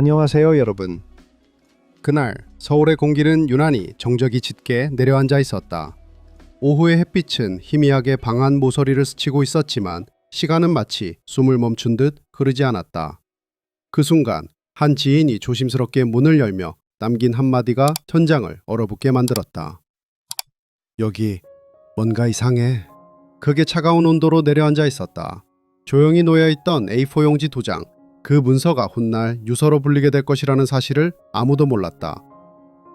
안녕하세요, 여러분. 그날 서울의 공기는 유난히 정적이 짙게 내려앉아 있었다. 오후의 햇빛은 희미하게 방안 모서리를 스치고 있었지만 시간은 마치 숨을 멈춘 듯 흐르지 않았다. 그 순간 한 지인이 조심스럽게 문을 열며 남긴 한마디가 천장을 얼어붙게 만들었다. 여기 뭔가 이상해. 그게 차가운 온도로 내려앉아 있었다. 조용히 놓여있던 A4 용지 두 장, 그 문서가 훗날 유서로 불리게 될 것이라는 사실을 아무도 몰랐다.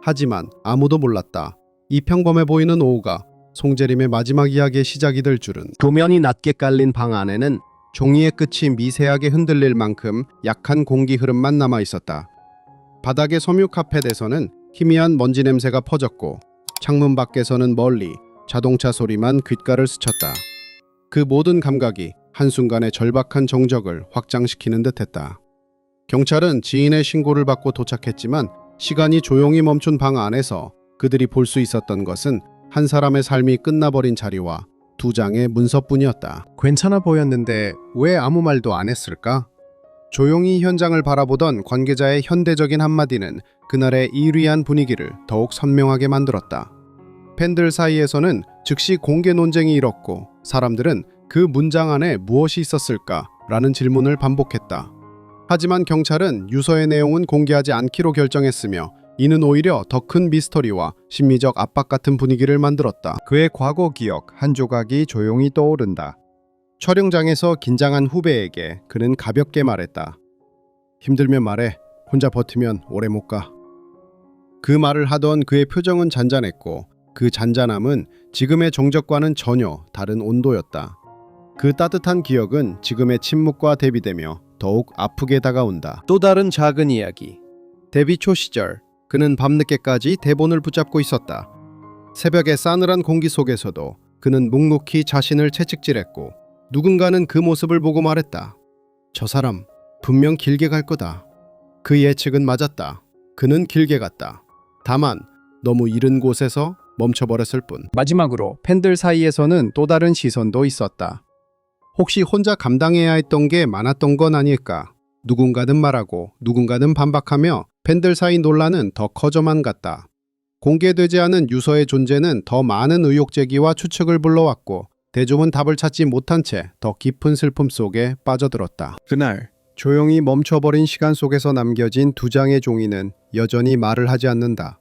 하지만 아무도 몰랐다. 이 평범해 보이는 오후가 송재림의 마지막 이야기의 시작이 될 줄은 도면이 낮게 깔린 방 안에는 종이의 끝이 미세하게 흔들릴 만큼 약한 공기 흐름만 남아 있었다. 바닥의 섬유 카펫에서는 희미한 먼지 냄새가 퍼졌고 창문 밖에서는 멀리 자동차 소리만 귓가를 스쳤다. 그 모든 감각이 한순간의 절박한 정적을 확장시키는 듯했다. 경찰은 지인의 신고를 받고 도착했지만 시간이 조용히 멈춘 방 안에서 그들이 볼 수 있었던 것은 한 사람의 삶이 끝나버린 자리와 두 장의 문서뿐이었다. 괜찮아 보였는데 왜 아무 말도 안 했을까? 조용히 현장을 바라보던 관계자의 현대적인 한마디는 그날의 이리한 분위기를 더욱 선명하게 만들었다. 팬들 사이에서는 즉시 공개 논쟁이 일었고 사람들은 그 문장 안에 무엇이 있었을까 라는 질문을 반복했다. 하지만 경찰은 유서의 내용은 공개하지 않기로 결정했으며 이는 오히려 더 큰 미스터리와 심리적 압박 같은 분위기를 만들었다. 그의 과거 기억 한 조각이 조용히 떠오른다. 촬영장에서 긴장한 후배에게 그는 가볍게 말했다. 힘들면 말해. 혼자 버티면 오래 못 가. 그 말을 하던 그의 표정은 잔잔했고 그 잔잔함은 지금의 정적과는 전혀 다른 온도였다. 그 따뜻한 기억은 지금의 침묵과 대비되며 더욱 아프게 다가온다. 또 다른 작은 이야기. 데뷔 초 시절 그는 밤늦게까지 대본을 붙잡고 있었다. 새벽의 싸늘한 공기 속에서도 그는 묵묵히 자신을 채찍질했고 누군가는 그 모습을 보고 말했다. 저 사람 분명 길게 갈 거다. 그 예측은 맞았다. 그는 길게 갔다. 다만 너무 이른 곳에서 멈춰버렸을 뿐. 마지막으로 팬들 사이에서는 또 다른 시선도 있었다. 혹시 혼자 감당해야 했던 게 많았던 건 아닐까? 누군가는 말하고 누군가는 반박하며 팬들 사이 논란은 더 커져만 갔다. 공개되지 않은 유서의 존재는 더 많은 의혹 제기와 추측을 불러왔고 대중은 답을 찾지 못한 채 더 깊은 슬픔 속에 빠져들었다. 그날 조용히 멈춰버린 시간 속에서 남겨진 두 장의 종이는 여전히 말을 하지 않는다.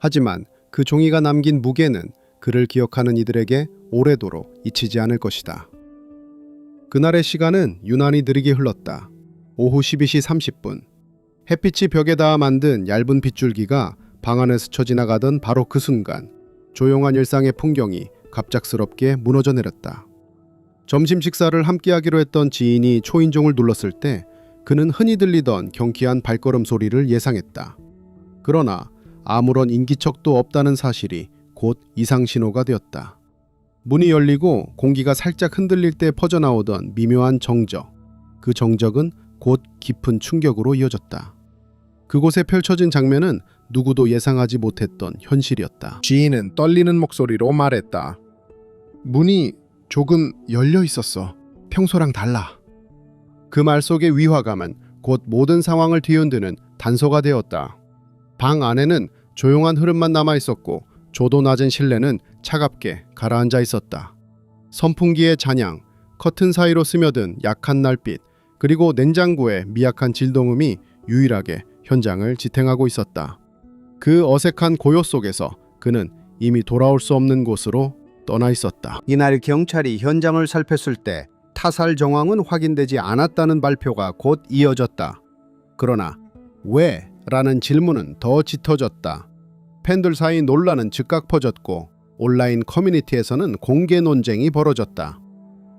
하지만 그 종이가 남긴 무게는 그를 기억하는 이들에게 오래도록 잊히지 않을 것이다. 그날의 시간은 유난히 느리게 흘렀다. 오후 12시 30분. 햇빛이 벽에 닿아 만든 얇은 빗줄기가 방 안에 스쳐 지나가던 바로 그 순간 조용한 일상의 풍경이 갑작스럽게 무너져 내렸다. 점심 식사를 함께하기로 했던 지인이 초인종을 눌렀을 때 그는 흔히 들리던 경쾌한 발걸음 소리를 예상했다. 그러나 아무런 인기척도 없다는 사실이 곧 이상 신호가 되었다. 문이 열리고 공기가 살짝 흔들릴 때 퍼져나오던 미묘한 정적. 그 정적은 곧 깊은 충격으로 이어졌다. 그곳에 펼쳐진 장면은 누구도 예상하지 못했던 현실이었다. 지인은 떨리는 목소리로 말했다. 문이 조금 열려 있었어. 평소랑 달라. 그 말 속의 위화감은 곧 모든 상황을 뒤흔드는 단서가 되었다. 방 안에는 조용한 흐름만 남아 있었고 조도 낮은 실내는 차갑게 가라앉아 있었다. 선풍기의 잔향, 커튼 사이로 스며든 약한 날빛, 그리고 냉장고의 미약한 진동음이 유일하게 현장을 지탱하고 있었다. 그 어색한 고요 속에서 그는 이미 돌아올 수 없는 곳으로 떠나 있었다. 이날 경찰이 현장을 살폈을 때 타살 정황은 확인되지 않았다는 발표가 곧 이어졌다. 그러나 왜? 라는 질문은 더 짙어졌다. 팬들 사이 논란은 즉각 퍼졌고 온라인 커뮤니티에서는 공개 논쟁이 벌어졌다.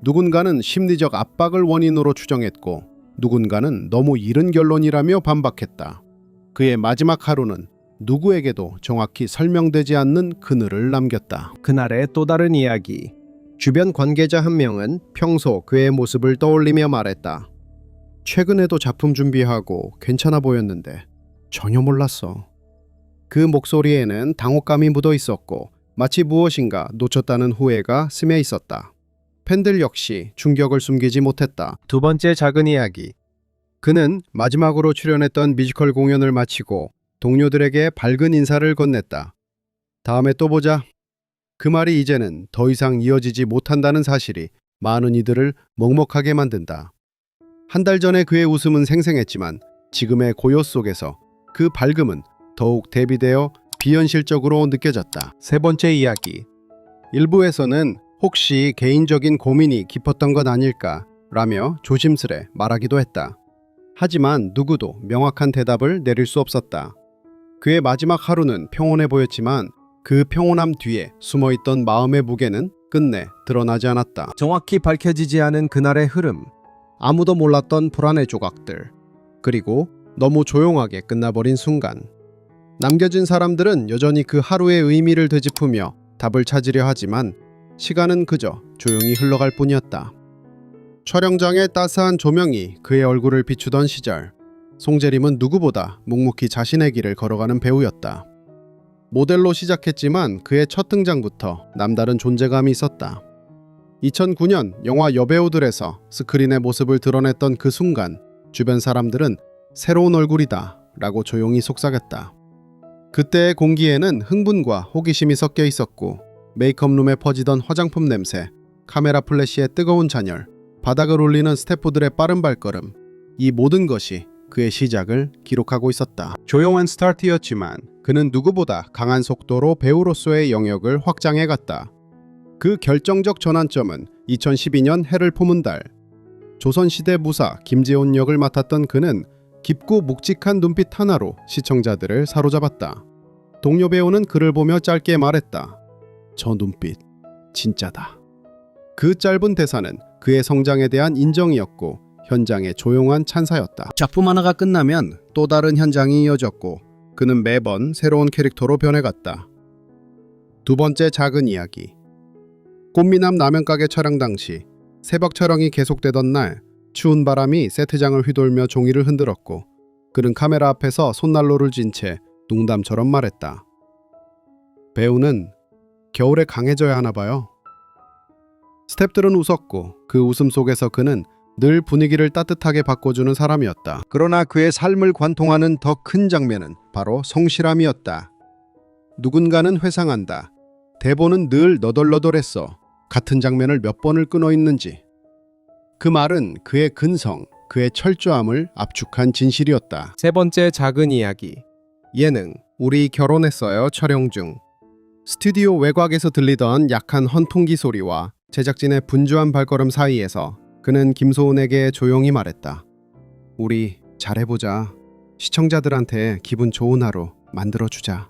누군가는 심리적 압박을 원인으로 추정했고 누군가는 너무 이른 결론이라며 반박했다. 그의 마지막 하루는 누구에게도 정확히 설명되지 않는 그늘을 남겼다. 그날의 또 다른 이야기. 주변 관계자 한 명은 평소 그의 모습을 떠올리며 말했다. 최근에도 작품 준비하고 괜찮아 보였는데 전혀 몰랐어. 그 목소리에는 당혹감이 묻어 있었고 마치 무엇인가 놓쳤다는 후회가 스며 있었다. 팬들 역시 충격을 숨기지 못했다. 두 번째 작은 이야기. 그는 마지막으로 출연했던 뮤지컬 공연을 마치고 동료들에게 밝은 인사를 건넸다. 다음에 또 보자. 그 말이 이제는 더 이상 이어지지 못한다는 사실이 많은 이들을 먹먹하게 만든다. 한 달 전에 그의 웃음은 생생했지만 지금의 고요 속에서 그 밝음은 더욱 대비되어 비현실적으로 느껴졌다. 세 번째 이야기. 일부에서는 혹시 개인적인 고민이 깊었던 것 아닐까 라며 조심스레 말하기도 했다. 하지만 누구도 명확한 대답을 내릴 수 없었다. 그의 마지막 하루는 평온해 보였지만 그 평온함 뒤에 숨어 있던 마음의 무게는 끝내 드러나지 않았다. 정확히 밝혀지지 않은 그날의 흐름, 아무도 몰랐던 불안의 조각들, 그리고 너무 조용하게 끝나버린 순간. 남겨진 사람들은 여전히 그 하루의 의미를 되짚으며 답을 찾으려 하지만 시간은 그저 조용히 흘러갈 뿐이었다. 촬영장의 따스한 조명이 그의 얼굴을 비추던 시절, 송재림은 누구보다 묵묵히 자신의 길을 걸어가는 배우였다. 모델로 시작했지만 그의 첫 등장부터 남다른 존재감이 있었다. 2009년 영화 여배우들에서 스크린의 모습을 드러냈던 그 순간 주변 사람들은 새로운 얼굴이다 라고 조용히 속삭였다. 그때의 공기에는 흥분과 호기심이 섞여 있었고 메이크업룸에 퍼지던 화장품 냄새, 카메라 플래시의 뜨거운 잔열, 바닥을 올리는 스태프들의 빠른 발걸음, 이 모든 것이 그의 시작을 기록하고 있었다. 조용한 스타트였지만 그는 누구보다 강한 속도로 배우로서의 영역을 확장해 갔다. 그 결정적 전환점은 2012년 해를 품은 달. 조선시대 무사 김재훈 역을 맡았던 그는 깊고 묵직한 눈빛 하나로 시청자들을 사로잡았다. 동료 배우는 그를 보며 짧게 말했다. 저 눈빛 진짜다. 그 짧은 대사는 그의 성장에 대한 인정이었고 현장의 조용한 찬사였다. 작품 하나가 끝나면 또 다른 현장이 이어졌고 그는 매번 새로운 캐릭터로 변해갔다. 두 번째 작은 이야기. 꽃미남 라면 가게 촬영 당시 새벽 촬영이 계속되던 날 추운 바람이 세트장을 휘돌며 종이를 흔들었고 그는 카메라 앞에서 손난로를 쥔 채 농담처럼 말했다. 배우는 겨울에 강해져야 하나 봐요. 스탭들은 웃었고 그 웃음 속에서 그는 늘 분위기를 따뜻하게 바꿔주는 사람이었다. 그러나 그의 삶을 관통하는 더 큰 장면은 바로 성실함이었다. 누군가는 회상한다. 대본은 늘 너덜너덜했어. 같은 장면을 몇 번을 끊어 있는지. 그 말은 그의 근성, 그의 철저함을 압축한 진실이었다. 세 번째 작은 이야기. 예능 우리 결혼했어요 촬영 중. 스튜디오 외곽에서 들리던 약한 헌풍기 소리와 제작진의 분주한 발걸음 사이에서 그는 김소은에게 조용히 말했다. 우리 잘해보자. 시청자들한테 기분 좋은 하루 만들어주자.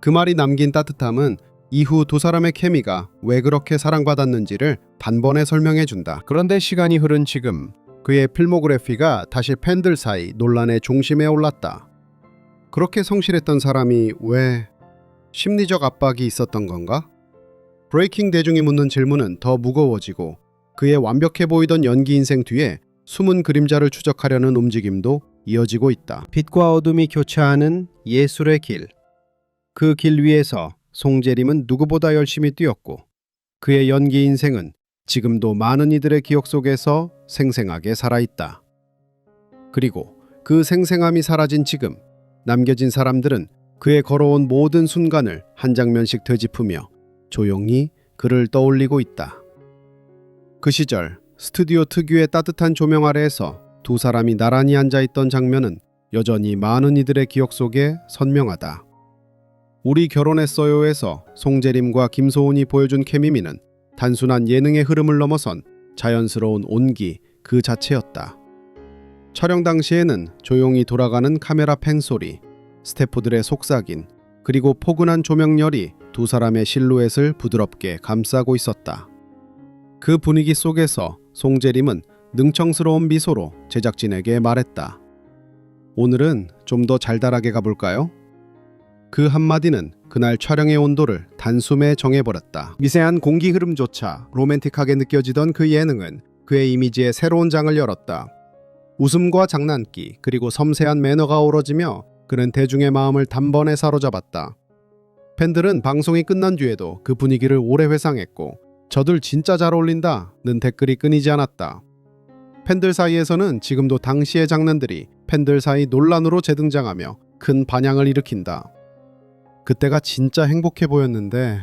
그 말이 남긴 따뜻함은 이후 두 사람의 케미가 왜 그렇게 사랑받았는지를 단번에 설명해 준다. 그런데 시간이 흐른 지금 그의 필모그래피가 다시 팬들 사이 논란의 중심에 올랐다. 그렇게 성실했던 사람이 왜 심리적 압박이 있었던 건가? 브레이킹 대중이 묻는 질문은 더 무거워지고 그의 완벽해 보이던 연기 인생 뒤에 숨은 그림자를 추적하려는 움직임도 이어지고 있다. 빛과 어둠이 교차하는 예술의 길. 그 길 위에서 송재림은 누구보다 열심히 뛰었고 그의 연기 인생은 지금도 많은 이들의 기억 속에서 생생하게 살아있다. 그리고 그 생생함이 사라진 지금 남겨진 사람들은 그의 걸어온 모든 순간을 한 장면씩 되짚으며 조용히 그를 떠올리고 있다. 그 시절 스튜디오 특유의 따뜻한 조명 아래에서 두 사람이 나란히 앉아 있던 장면은 여전히 많은 이들의 기억 속에 선명하다. 우리 결혼했어요에서 송재림과 김소은이 보여준 케미미는 단순한 예능의 흐름을 넘어선 자연스러운 온기 그 자체였다. 촬영 당시에는 조용히 돌아가는 카메라 팽 소리, 스태프들의 속삭임, 그리고 포근한 조명열이 두 사람의 실루엣을 부드럽게 감싸고 있었다. 그 분위기 속에서 송재림은 능청스러운 미소로 제작진에게 말했다. 오늘은 좀 더 잘달하게 가볼까요? 그 한마디는 그날 촬영의 온도를 단숨에 정해버렸다. 미세한 공기 흐름조차 로맨틱하게 느껴지던 그 예능은 그의 이미지에 새로운 장을 열었다. 웃음과 장난기 그리고 섬세한 매너가 어우러지며 그는 대중의 마음을 단번에 사로잡았다. 팬들은 방송이 끝난 뒤에도 그 분위기를 오래 회상했고 저들 진짜 잘 어울린다는 댓글이 끊이지 않았다. 팬들 사이에서는 지금도 당시의 장면들이 팬들 사이 논란으로 재등장하며 큰 반향을 일으킨다. 그때가 진짜 행복해 보였는데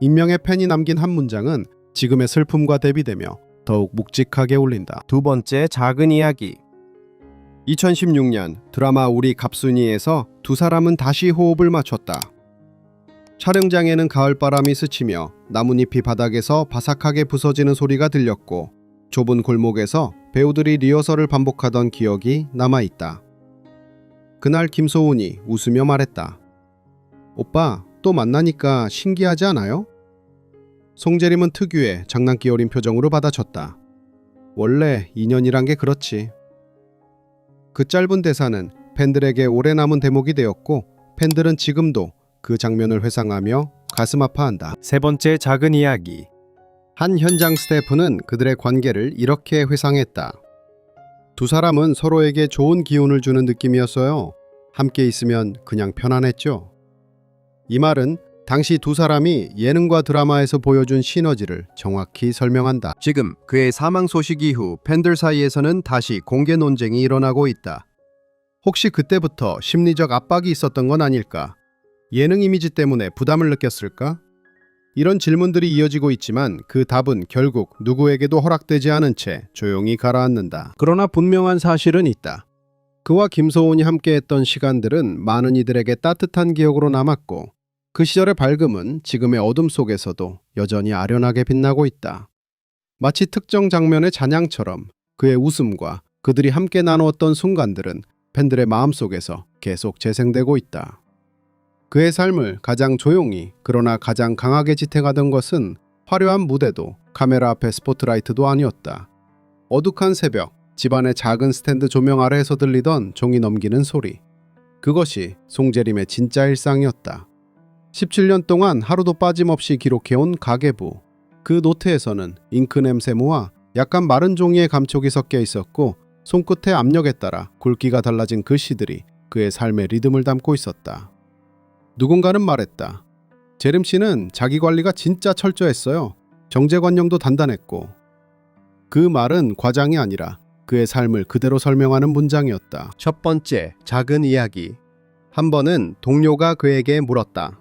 인명의 팬이 남긴 한 문장은 지금의 슬픔과 대비되며 더욱 묵직하게 울린다. 두 번째 작은 이야기. 2016년 드라마 우리 갑순이에서 두 사람은 다시 호흡을 맞췄다. 촬영장에는 가을바람이 스치며 나뭇잎이 바닥에서 바삭하게 부서지는 소리가 들렸고 좁은 골목에서 배우들이 리허설을 반복하던 기억이 남아있다. 그날 김소은이 웃으며 말했다. 오빠, 또 만나니까 신기하지 않아요? 송재림은 특유의 장난기 어린 표정으로 받아쳤다. 원래 인연이란 게 그렇지. 그 짧은 대사는 팬들에게 오래 남은 대목이 되었고 팬들은 지금도 그 장면을 회상하며 가슴 아파한다. 세 번째 작은 이야기. 한 현장 스태프는 그들의 관계를 이렇게 회상했다. 두 사람은 서로에게 좋은 기운을 주는 느낌이었어요. 함께 있으면 그냥 편안했죠. 이 말은 당시 두 사람이 예능과 드라마에서 보여준 시너지를 정확히 설명한다. 지금 그의 사망 소식 이후 팬들 사이에서는 다시 공개 논쟁이 일어나고 있다. 혹시 그때부터 심리적 압박이 있었던 건 아닐까? 예능 이미지 때문에 부담을 느꼈을까? 이런 질문들이 이어지고 있지만 그 답은 결국 누구에게도 허락되지 않은 채 조용히 가라앉는다. 그러나 분명한 사실은 있다. 그와 김소은이 함께했던 시간들은 많은 이들에게 따뜻한 기억으로 남았고 그 시절의 밝음은 지금의 어둠 속에서도 여전히 아련하게 빛나고 있다. 마치 특정 장면의 잔향처럼 그의 웃음과 그들이 함께 나누었던 순간들은 팬들의 마음속에서 계속 재생되고 있다. 그의 삶을 가장 조용히 그러나 가장 강하게 지탱하던 것은 화려한 무대도 카메라 앞의 스포트라이트도 아니었다. 어둑한 새벽, 집안의 작은 스탠드 조명 아래에서 들리던 종이 넘기는 소리. 그것이 송재림의 진짜 일상이었다. 17년 동안 하루도 빠짐없이 기록해온 가계부. 그 노트에서는 잉크 냄새무와 약간 마른 종이의 감촉이 섞여 있었고 손끝의 압력에 따라 굵기가 달라진 글씨들이 그의 삶의 리듬을 담고 있었다. 누군가는 말했다. 재림 씨는 자기 관리가 진짜 철저했어요. 정제관념도 단단했고. 그 말은 과장이 아니라 그의 삶을 그대로 설명하는 문장이었다. 첫 번째, 작은 이야기. 한 번은 동료가 그에게 물었다.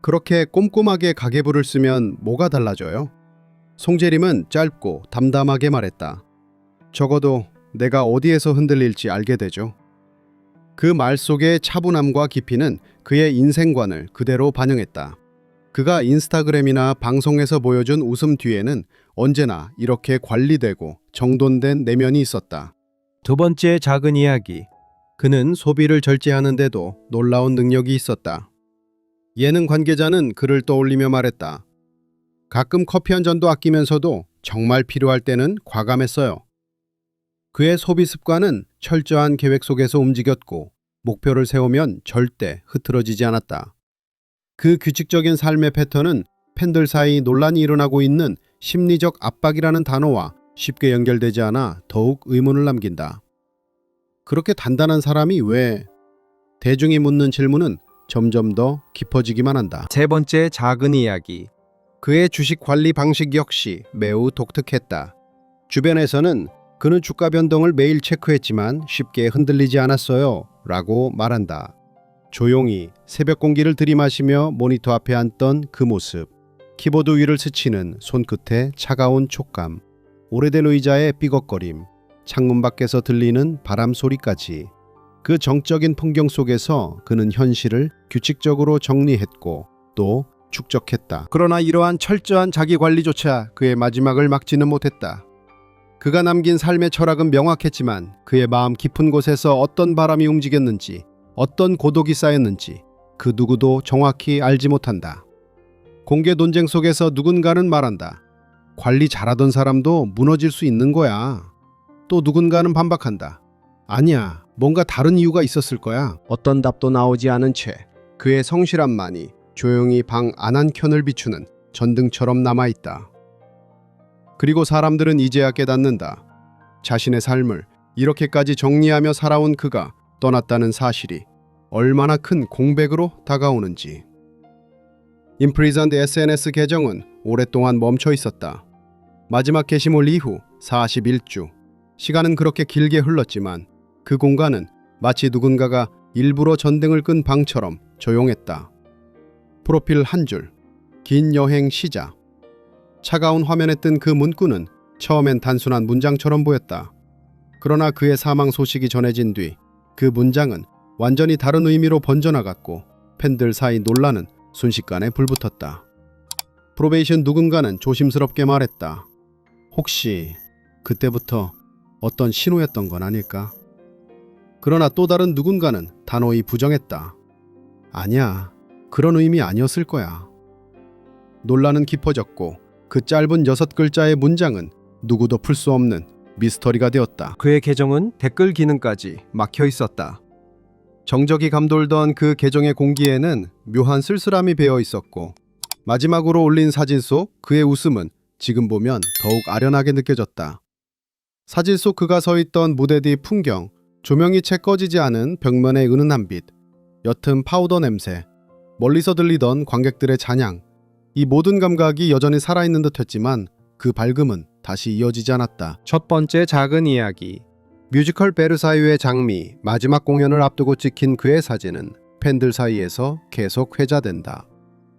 그렇게 꼼꼼하게 가계부를 쓰면 뭐가 달라져요? 송재림은 짧고 담담하게 말했다. 적어도 내가 어디에서 흔들릴지 알게 되죠. 그 말 속의 차분함과 깊이는 그의 인생관을 그대로 반영했다. 그가 인스타그램이나 방송에서 보여준 웃음 뒤에는 언제나 이렇게 관리되고 정돈된 내면이 있었다. 두 번째 작은 이야기. 그는 소비를 절제하는데도 놀라운 능력이 있었다. 예능 관계자는 그를 떠올리며 말했다. 가끔 커피 한 잔도 아끼면서도 정말 필요할 때는 과감했어요. 그의 소비 습관은 철저한 계획 속에서 움직였고 목표를 세우면 절대 흐트러지지 않았다. 그 규칙적인 삶의 패턴은 팬들 사이 논란이 일어나고 있는 심리적 압박이라는 단어와 쉽게 연결되지 않아 더욱 의문을 남긴다. 그렇게 단단한 사람이 왜 대중이 묻는 질문은 점점 더 깊어지기만 한다. 세 번째 작은 이야기. 그의 주식 관리 방식 역시 매우 독특했다. 주변에서는 그는 주가 변동을 매일 체크했지만 쉽게 흔들리지 않았어요. 라고 말한다. 조용히 새벽 공기를 들이마시며 모니터 앞에 앉던 그 모습. 키보드 위를 스치는 손끝의 차가운 촉감. 오래된 의자의 삐걱거림. 창문 밖에서 들리는 바람 소리까지. 그 정적인 풍경 속에서 그는 현실을 규칙적으로 정리했고 또 축적했다. 그러나 이러한 철저한 자기 관리조차 그의 마지막을 막지는 못했다. 그가 남긴 삶의 철학은 명확했지만 그의 마음 깊은 곳에서 어떤 바람이 움직였는지, 어떤 고독이 쌓였는지 그 누구도 정확히 알지 못한다. 공개 논쟁 속에서 누군가는 말한다. 관리 잘하던 사람도 무너질 수 있는 거야. 또 누군가는 반박한다. 아니야, 뭔가 다른 이유가 있었을 거야. 어떤 답도 나오지 않은 채 그의 성실함만이 조용히 방 안 한 켠을 비추는 전등처럼 남아있다. 그리고 사람들은 이제야 깨닫는다. 자신의 삶을 이렇게까지 정리하며 살아온 그가 떠났다는 사실이 얼마나 큰 공백으로 다가오는지. 임프리전드 SNS 계정은 오랫동안 멈춰 있었다. 마지막 게시물 이후 41주, 시간은 그렇게 길게 흘렀지만 그 공간은 마치 누군가가 일부러 전등을 끈 방처럼 조용했다. 프로필 한 줄, 긴 여행 시작. 차가운 화면에 뜬 그 문구는 처음엔 단순한 문장처럼 보였다. 그러나 그의 사망 소식이 전해진 뒤 그 문장은 완전히 다른 의미로 번져나갔고 팬들 사이 논란은 순식간에 불붙었다. 프로베이션 누군가는 조심스럽게 말했다. 혹시 그때부터 어떤 신호였던 건 아닐까? 그러나 또 다른 누군가는 단호히 부정했다. 아니야. 그런 의미 아니었을 거야. 논란은 깊어졌고 그 짧은 여섯 글자의 문장은 누구도 풀 수 없는 미스터리가 되었다. 그의 계정은 댓글 기능까지 막혀 있었다. 정적이 감돌던 그 계정의 공기에는 묘한 쓸쓸함이 배어 있었고 마지막으로 올린 사진 속 그의 웃음은 지금 보면 더욱 아련하게 느껴졌다. 사진 속 그가 서 있던 무대 뒤 풍경, 조명이 채 꺼지지 않은 벽면의 은은한 빛, 옅은 파우더 냄새, 멀리서 들리던 관객들의 찬양, 이 모든 감각이 여전히 살아있는 듯 했지만 그 밝음은 다시 이어지지 않았다. 첫 번째 작은 이야기. 뮤지컬 베르사유의 장미 마지막 공연을 앞두고 찍힌 그의 사진은 팬들 사이에서 계속 회자된다.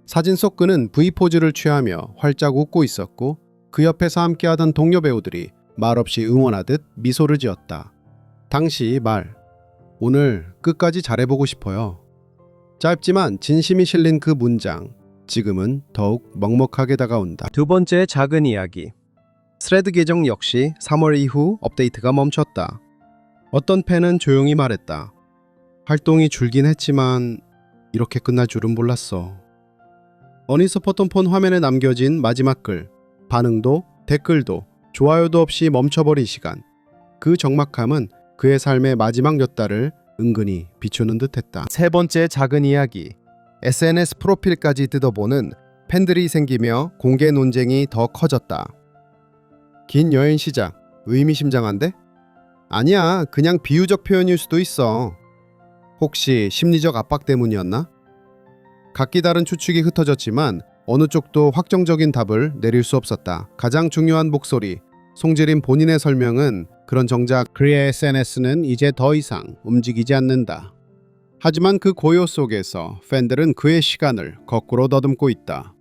사진 속 그는 V 포즈를 취하며 활짝 웃고 있었고 그 옆에서 함께하던 동료 배우들이 말없이 응원하듯 미소를 지었다. 당시 말 오늘 끝까지 잘해보고 싶어요. 짧지만 진심이 실린 그 문장 지금은 더욱 먹먹하게 다가온다. 두 번째 작은 이야기. 스레드 계정 역시 3월 이후 업데이트가 멈췄다. 어떤 팬은 조용히 말했다. 활동이 줄긴 했지만 이렇게 끝날 줄은 몰랐어. 어니스포톤 폰 화면에 남겨진 마지막 글. 반응도 댓글도 좋아요도 없이 멈춰버린 시간. 그 적막함은 그의 삶의 마지막 몇 달을 은근히 비추는 듯했다. 세 번째 작은 이야기. SNS 프로필까지 뜯어보는 팬들이 생기며 공개 논쟁이 더 커졌다. 긴 여행 시작. 의미심장한데? 아니야, 그냥 비유적 표현일 수도 있어. 혹시 심리적 압박 때문이었나? 각기 다른 추측이 흩어졌지만 어느 쪽도 확정적인 답을 내릴 수 없었다. 가장 중요한 목소리, 송지린 본인의 설명은 그런 정작 그의 SNS는 이제 더 이상 움직이지 않는다. 하지만 그 고요 속에서 팬들은 그의 시간을 거꾸로 더듬고 있다.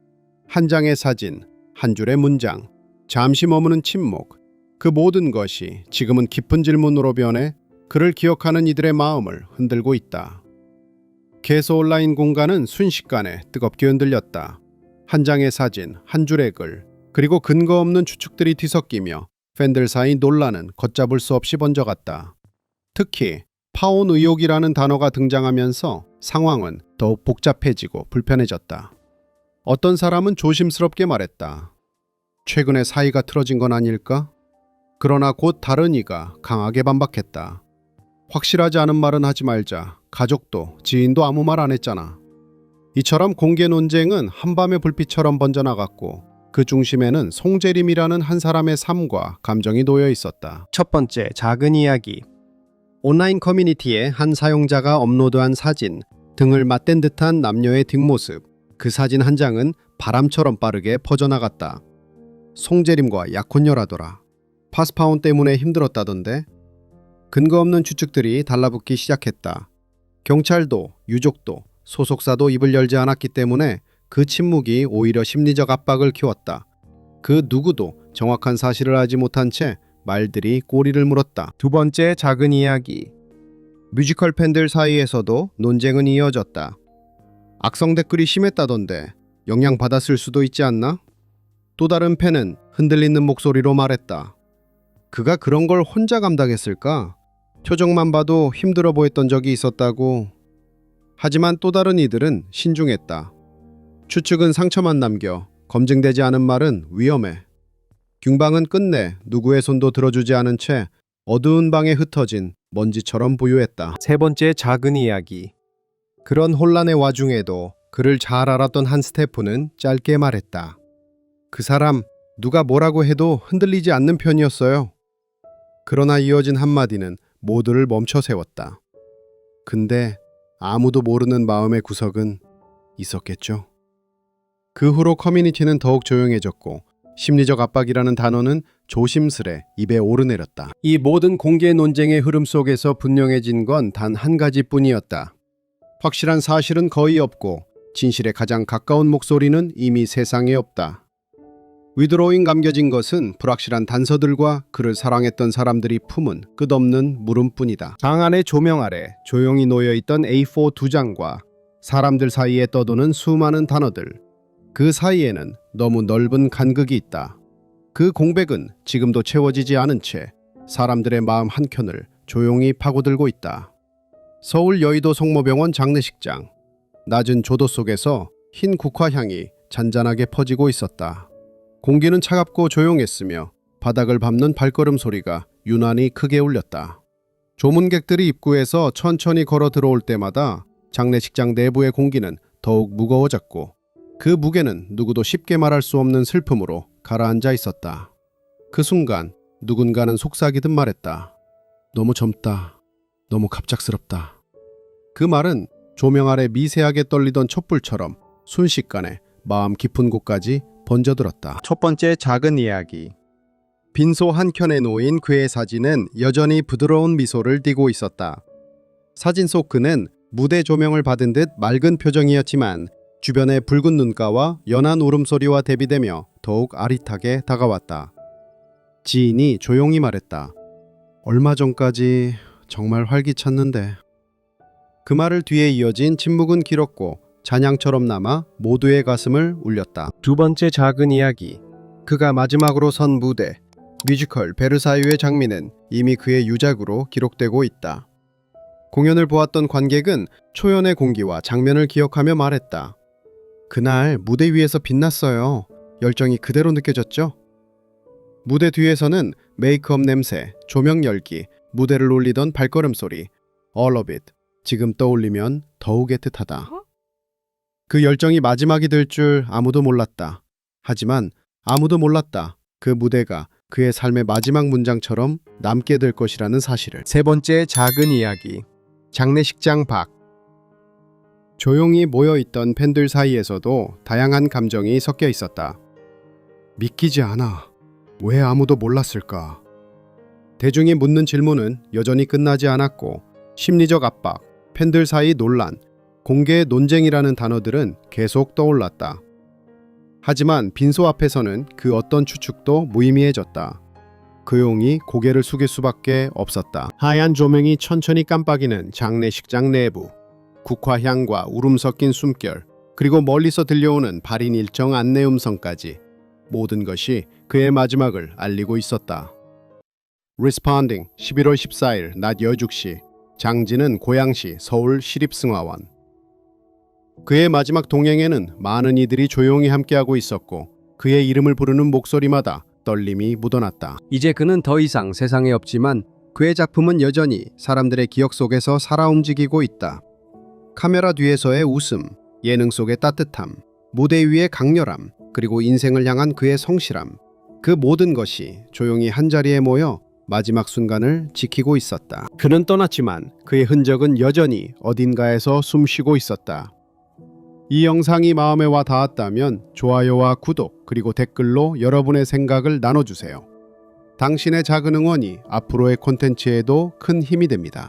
한 장의 사진, 한 줄의 문장, 잠시 머무는 침묵, 그 모든 것이 지금은 깊은 질문으로 변해 그를 기억하는 이들의 마음을 흔들고 있다. 개소 온라인 공간은 순식간에 뜨겁게 흔들렸다. 한 장의 사진, 한 줄의 글, 그리고 근거 없는 추측들이 뒤섞이며 팬들 사이 논란은 걷잡을 수 없이 번져갔다. 특히 파온 의혹이라는 단어가 등장하면서 상황은 더욱 복잡해지고 불편해졌다. 어떤 사람은 조심스럽게 말했다. 최근에 사이가 틀어진 건 아닐까? 그러나 곧 다른 이가 강하게 반박했다. 확실하지 않은 말은 하지 말자. 가족도 지인도 아무 말 안 했잖아. 이처럼 공개 논쟁은 한밤의 불빛처럼 번져나갔고 그 중심에는 송재림이라는 한 사람의 삶과 감정이 놓여 있었다. 첫 번째 작은 이야기. 온라인 커뮤니티에 한 사용자가 업로드한 사진, 등을 맞댄 듯한 남녀의 뒷모습. 그 사진 한 장은 바람처럼 빠르게 퍼져나갔다. 송재림과 약혼녀라더라. 파스파운 때문에 힘들었다던데. 근거 없는 추측들이 달라붙기 시작했다. 경찰도 유족도 소속사도 입을 열지 않았기 때문에 그 침묵이 오히려 심리적 압박을 키웠다. 그 누구도 정확한 사실을 알지 못한 채 말들이 꼬리를 물었다. 두 번째 작은 이야기. 뮤지컬 팬들 사이에서도 논쟁은 이어졌다. 악성 댓글이 심했다던데 영향받았을 수도 있지 않나? 또 다른 팬은 흔들리는 목소리로 말했다. 그가 그런 걸 혼자 감당했을까? 표정만 봐도 힘들어 보였던 적이 있었다고. 하지만 또 다른 이들은 신중했다. 추측은 상처만 남겨 검증되지 않은 말은 위험해. 균방은 끝내 누구의 손도 들어주지 않은 채 어두운 방에 흩어진 먼지처럼 보유했다. 세 번째 작은 이야기. 그런 혼란의 와중에도 그를 잘 알았던 한 스태프는 짧게 말했다. 그 사람 누가 뭐라고 해도 흔들리지 않는 편이었어요. 그러나 이어진 한마디는 모두를 멈춰 세웠다. 근데 아무도 모르는 마음의 구석은 있었겠죠. 그 후로 커뮤니티는 더욱 조용해졌고 심리적 압박이라는 단어는 조심스레 입에 오르내렸다. 이 모든 공개 논쟁의 흐름 속에서 분명해진 건 단 한 가지뿐이었다. 확실한 사실은 거의 없고 진실에 가장 가까운 목소리는 이미 세상에 없다. 위드로잉 감겨진 것은 불확실한 단서들과 그를 사랑했던 사람들이 품은 끝없는 물음뿐이다. 방 안의 조명 아래 조용히 놓여있던 A4 두 장과 사람들 사이에 떠도는 수많은 단어들. 그 사이에는 너무 넓은 간극이 있다. 그 공백은 지금도 채워지지 않은 채 사람들의 마음 한켠을 조용히 파고들고 있다. 서울 여의도 성모병원 장례식장. 낮은 조도 속에서 흰 국화향이 잔잔하게 퍼지고 있었다. 공기는 차갑고 조용했으며 바닥을 밟는 발걸음 소리가 유난히 크게 울렸다. 조문객들이 입구에서 천천히 걸어 들어올 때마다 장례식장 내부의 공기는 더욱 무거워졌고 그 무게는 누구도 쉽게 말할 수 없는 슬픔으로 가라앉아 있었다. 그 순간 누군가는 속삭이듯 말했다. 너무 젊다. 너무 갑작스럽다. 그 말은 조명 아래 미세하게 떨리던 촛불처럼 순식간에 마음 깊은 곳까지 번져들었다. 첫 번째 작은 이야기. 빈소 한켠에 놓인 그의 사진은 여전히 부드러운 미소를 띠고 있었다. 사진 속 그는 무대 조명을 받은 듯 맑은 표정이었지만 주변의 붉은 눈가와 연한 울음소리와 대비되며 더욱 아릿하게 다가왔다. 지인이 조용히 말했다. 얼마 전까지 정말 활기찼는데. 그 말을 뒤에 이어진 침묵은 길었고 잔향처럼 남아 모두의 가슴을 울렸다. 두 번째 작은 이야기. 그가 마지막으로 선 무대 뮤지컬 베르사유의 장면은 이미 그의 유작으로 기록되고 있다. 공연을 보았던 관객은 초연의 공기와 장면을 기억하며 말했다. 그날 무대 위에서 빛났어요. 열정이 그대로 느껴졌죠? 무대 뒤에서는 메이크업 냄새, 조명 열기, 무대를 울리던 발걸음 소리, all of it. 지금 떠올리면 더욱 애틋하다. 그 열정이 마지막이 될 줄 아무도 몰랐다. 하지만 아무도 몰랐다. 그 무대가 그의 삶의 마지막 문장처럼 남게 될 것이라는 사실을. 세 번째 작은 이야기. 장례식장 밖. 조용히 모여 있던 팬들 사이에서도 다양한 감정이 섞여 있었다. 믿기지 않아. 왜 아무도 몰랐을까? 대중이 묻는 질문은 여전히 끝나지 않았고 심리적 압박, 팬들 사이 논란, 공개 논쟁이라는 단어들은 계속 떠올랐다. 하지만 빈소 앞에서는 그 어떤 추측도 무의미해졌다. 그용이 고개를 숙일 수밖에 없었다. 하얀 조명이 천천히 깜빡이는 장례식장 내부. 국화향과 울음 섞인 숨결, 그리고 멀리서 들려오는 발인 일정 안내 음성까지 모든 것이 그의 마지막을 알리고 있었다. Responding 11월 14일 낮 12시 장지는 고양시 서울 시립승화원 그의 마지막 동행에는 많은 이들이 조용히 함께하고 있었고 그의 이름을 부르는 목소리마다 떨림이 묻어났다. 이제 그는 더 이상 세상에 없지만 그의 작품은 여전히 사람들의 기억 속에서 살아 움직이고 있다. 카메라 뒤에서의 웃음, 예능 속의 따뜻함, 무대 위의 강렬함, 그리고 인생을 향한 그의 성실함. 그 모든 것이 조용히 한자리에 모여 마지막 순간을 지키고 있었다. 그는 떠났지만 그의 흔적은 여전히 어딘가에서 숨쉬고 있었다. 이 영상이 마음에 와 닿았다면 좋아요와 구독 그리고 댓글로 여러분의 생각을 나눠주세요. 당신의 작은 응원이 앞으로의 콘텐츠에도 큰 힘이 됩니다.